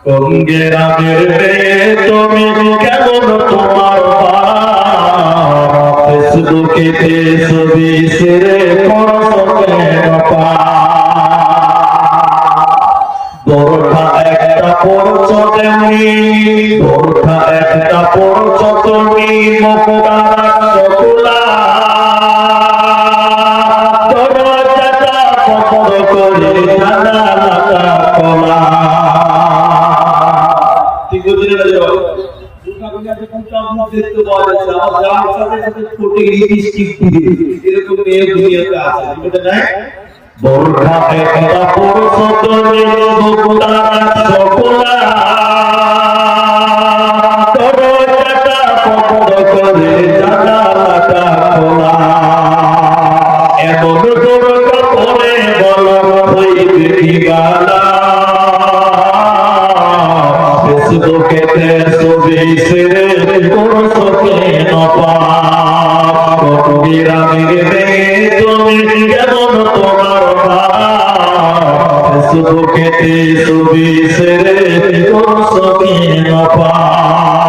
গ্রামের মেয়ে তুমি কেমন তোমার ফেসবুকে ছবি সেরে বোরখা একটা পড়ছো তেমনি, বোরখা একটা পড়ছো তুমি মুখটা সকলা দরজাটা বন্ধ করে জানালাটা লিপস্টিক দিয়ে, এরকম মেয়ে দুনিয়াতে আছে, বুঝতে একটা পরশো তুমি বুকুটা সকলা দরজাটা বন্ধ ছবি সেরে করছ কেন কত গ্রামের মেয়ে তুমি কেমন তোমার ভাব ফেসবুকে ছবি সেরে করছ কেন পাপ